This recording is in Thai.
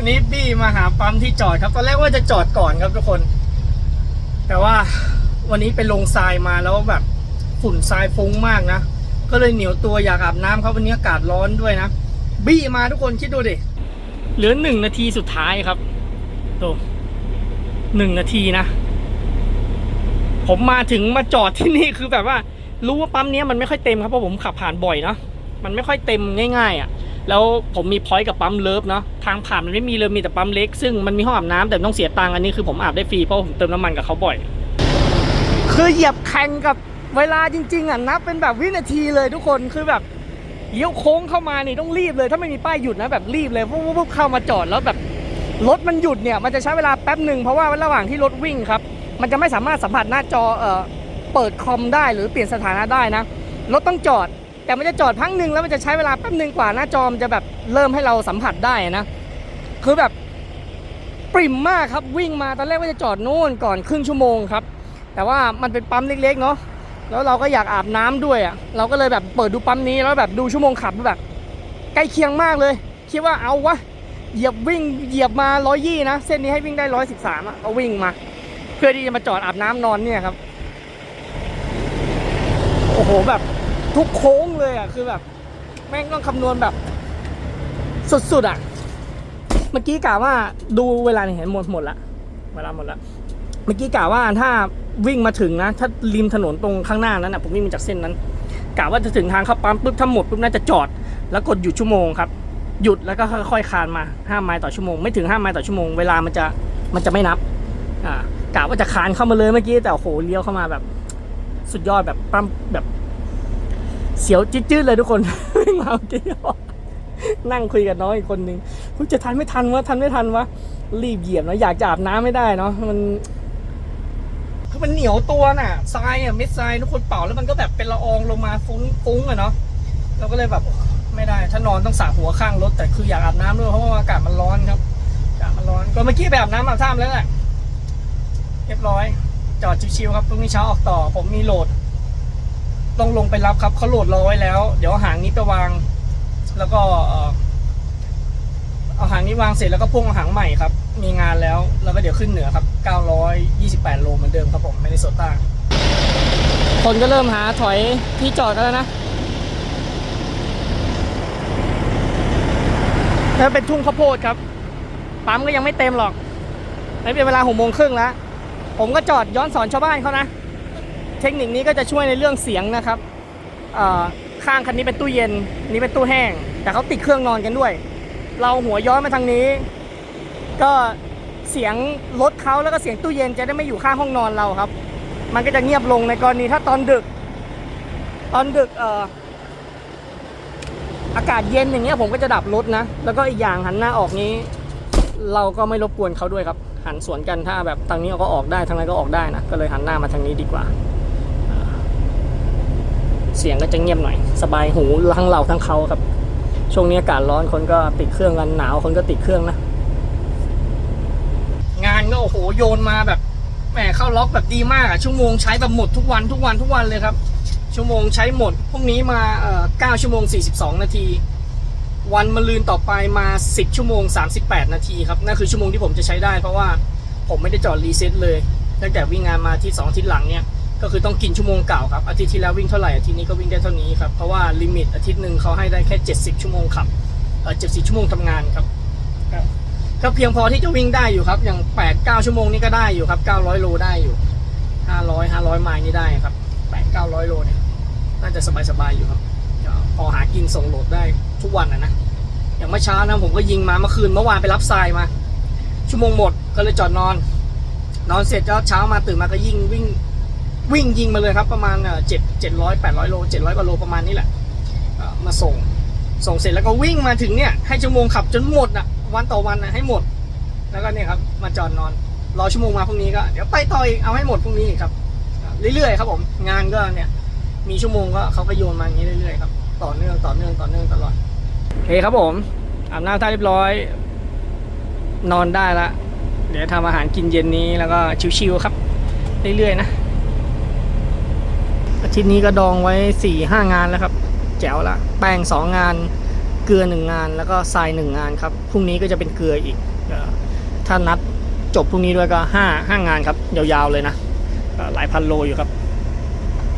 วันนี้บี้มาหาปั๊มที่จอดครับ ตอนแรกว่าจะจอดก่อนครับทุกคน แต่ว่าวันนี้ไปลงทรายมาแล้วแบบฝุ่นทรายฟุ้งมากนะ ก็เลยเหนียวตัวอยากอาบน้ำครับวันนี้อากาศร้อนด้วยนะ บี้มาทุกคนคิดดูดิ เหลือหนึ่งนาทีสุดท้ายครับดูหนึ่งนาทีนะ ผมมาถึงมาจอดที่นี่คือแบบว่า รู้ว่าปั๊มนี้มันไม่ค่อยเต็มครับเพราะผมขับผ่านบ่อยเนาะมันไม่ค่อยเต็มง่าย ๆอะ่ะ แล้วผมมีพอยต์กับปั๊มเลิฟเนาะทางผ่านมันไม่มีเลยมีแต่ปั๊มเล็กซึ่งมันมีห้องอาบน้ำแต่ต้องเสียตังค์อันนี้คือผมอาบได้ฟรีเพราะผมเติมน้ำมันกับเขาบ่อย คือเหยียบแข่งกับเวลาจริง ๆอะนับเป็นแบบวินาทีเลยทุกคนคือแบบเลี้ยวโค้งเข้ามานี่ต้องรีบเลย ถ้าไม่มีป้ายหยุดนะแบบรีบเลยปุ๊บปุ๊บเข้ามาจอดแล้วแบบรถมันหยุดเนี่ยมันจะใช้เวลาแป๊บหนึ่งเพราะว่าระหว่างที่รถวิ่งครับ มันจะไม่สามารถสัมผัสหน้าจอเอ่อเปิดคอมได้หรือเปลี่ยนสถานะได้นะรถต้องจอด แต่มันจะจอดพักหนึ่งแล้วมันจะใช้เวลาแป๊บหนึ่งกว่าหน้าจอมันจะแบบเริ่มให้เราสัมผัสได้นะ คือแบบปริ่มมากครับวิ่งมาตอนแรกว่าจะจอดนู่นก่อนครึ่งชั่วโมงครับ แต่ว่ามันเป็นปั๊มเล็กๆเนาะแล้วเราก็อยากอาบน้ำด้วยอะ่ะเราก็เลยแบบเปิดดูปั๊มนี้แล้วแบบดูชั่วโมงขับแบบใกล้เคียงมากเลย คิดว่าเอาวะเหยียบวิ่งเหยียบมาร้อยยี่นะ เส้นนี้ให้วิ่งได้ร้อยสิบสามอะก็วิ่งมา เพื่อที่จะมาจอดอาบน้ำนอนเนี่ยครับ โอ้โหแบบ ทุกโค้งเลยอะคือแบบ แม่งต้องคำนวณแบบ สุดๆอะ เมื่อกี้กะว่าดูเวลาเนี่ยเห็นหมดหมดละเวลาหมดละเมื่อกี้กะว่าถ้าวิ่งมาถึงนะ ถ้าริมถนนตรงข้างหน้านั้นนะผมวิ่งมาจากเส้นนั้นกะว่าจะถึงทางเข้าปั๊มปุ๊บถ้าหมดปุ๊บน่าจะจอด แล้วกดหยุดชั่วโมงครับหยุดแล้วก็ค่อยๆคานมา5ไมล์ต่อชั่วโมงไม่ถึง5ไมล์ต่อชั่วโมงเวลามันจะมันจะไม่นับอ่ากะว่าจะคานเข้ามาเลยเมื่อกี้แต่โอ้โหเลี้ยวเข้ามาแบบ สุดยอดแบบปั๊มแบบ เสียวจี๊ดๆเลยทุกคนวิ่งมาเมื่อกี้นั่งคุยกับน้องอีกคนนึงเฮ้ยจะทันไม่ทันวะทันไม่ทันวะรีบเหยียบเนาะอยากจะอาบน้ำไม่ได้เนาะมันคือมันเหนียวตัวน่ะทรายอะเม็ดทรายทุกคนเป่าแล้วมันก็แบบเป็นละอองลงมาฟุ้งฟุ้งอะเนาะเราก็เลยแบบไม่ได้ ถ้านอนต้องสระหัวข้างรถแต่คืออยากอาบน้ำด้วยเพราะว่าอากาศมันร้อนครับอากาศมันร้อนก็เมื่อกี้ไปอาบน้ำอาบท่ามแล้วแหละเรียบร้อย จอดชิวๆครับพรุ่งนี้เช้าออกต่อ ผมมีโหลด ต้องลงไปรับครับเขาโหลดรอไว้แล้ว เดี๋ยวเอาหางนี้ไปวาง แล้วก็เอาหางนี้วางเสร็จแล้วก็พ่วงาหางใหม่ครับ มีงานแล้ว แล้วก็เดี๋ยวขึ้นเหนือครับ 928 โลเหมือนเดิมครับผมไม่ได้โซต้าคนก็เริ่มหาถอยที่จอดกันแล้วนะแล้วเป็นทุ่งข้าวโพดครับ ปั๊มก็ยังไม่เต็มหรอกแล้วเป็นเวลาหกโมงครึ่งแล้ว ผมก็จอดย้อนสอนชาวบ้านเขานะ เทคนิคนี้ก็จะช่วยในเรื่องเสียงนะครับข้างคันนี้เป็นตู้เย็นนี่เป็นตู้แห้ง แต่เขาติดเครื่องนอนกันด้วย เราหัวย้อนมาทางนี้ ก็เสียงรถเขาแล้วก็เสียงตู้เย็นจะได้ไม่อยู่ข้างห้องนอนเราครับ มันก็จะเงียบลงในกรณีถ้าตอนดึก ตอนดึกเอ่ออากาศเย็นอย่างเงี้ยผมก็จะดับรถนะ แล้วก็อีกอย่างหันหน้าออกนี้ เราก็ไม่รบกวนเขาด้วยครับ หันสวนกันถ้าแบบทางนี้เราก็ออกได้ทางนั้นก็ออกได้นะก็เลยหันหน้ามาทางนี้ดีกว่า เสียงก็จะเงียบหน่อย สบายหูทั้งเราทั้งเขาครับ ช่วงนี้อากาศร้อนคนก็ติดเครื่องกันหนาวคนก็ติดเครื่องนะ งานก็โอ้โหโยนมาแบบแหมเข้าล็อกแบบดีมากอะชั่วโมงใช้แบบหมดทุกวันทุกวันทุกวันเลยครับ ชั่วโมงใช้หมดพรุ่งนี้มาเอ่อ9ชั่วโมง 42 นาที วันมะรืนต่อไปมา 10 ชั่วโมง 38 นาทีครับนั่นคือชั่วโมงที่ผมจะใช้ได้เพราะว่าผมไม่ได้จอดรีเซ็ตเลยตั้งแต่วิ่งงานมาที่2อาทิตย์หลังเนี่ย ก็คือต้องกินชั่วโมงเก่าครับอาทิตย์ที่แล้ววิ่งเท่าไหร่อาทิตย์นี้ก็วิ่งได้เท่านี้ครับเพราะว่าลิมิตอาทิตย์หนึ่งเขาให้ได้แค่ 70 ชั่วโมงขับเออ70ชั่วโมงทำงานครับครับก็เพียงพอที่จะวิ่งได้อยู่ครับอย่าง8 9ชั่วโมงนี่ก็ได้อยู่ครับ900โลได้อยู่ 500 500ไมล์นี่ได้ครับ8 900โลเนี่ยน่าจะสบายๆอยู่ครับก็พอหากินส่งโหลดได้ทุกวันนะนะอย่างเมื่อเช้านะผมก็ยิงมาเมื่อคืนเมื่อวานไปรับทรายมา ชั่วโมงหมดก็เลยจอดนอน นอนเสร็จก็เช้ามาตื่นมาก็ยิงวิ่ง วิ่งยิงมาเลยครับประมาณเจ็ดเจ็ดร้อยแปดร้อยโลเจ็ดร้อยกว่าโลประมาณนี้แหละมาส่งส่งเสร็จแล้วก็วิ่งมาถึงเนี่ยให้ชั่วโมงขับจนหมดอะวันต่อวันอะให้หมด แล้วก็เนี่ยครับมาจอดนอนรอชั่วโมงมาพรุ่งนี้ก็เดี๋ยวไปต่ออีกเอาให้หมดพรุ่งนี้อีกครับ เรื่อยๆครับผมงานก็เนี่ยมีชั่วโมงก็เขาก็โยนมาอย่างนี้เรื่อยๆครับต่อเนื่องต่อเนื่องต่อเนื่องตลอดโอเคครับผมอาบน้ำท่าเรียบร้อย นอนได้ละเดี๋ยวทำอาหารกินเย็นนี้แล้วก็ชิวๆครับ เรื่อยๆนะ อาทิตย์นี้ก็ดองไว้สี่ห้างานแล้วครับ แจ๋วละ แป้งสองงาน เกลือหนึ่งงาน แล้วก็ทรายหนึ่งงานครับ พรุ่งนี้ก็จะเป็นเกลืออีก ถ้านัดจบพรุ่งนี้ด้วยก็ห้าห้างานครับ ยาวๆเลยนะ หลายพันโลอยู่ครับ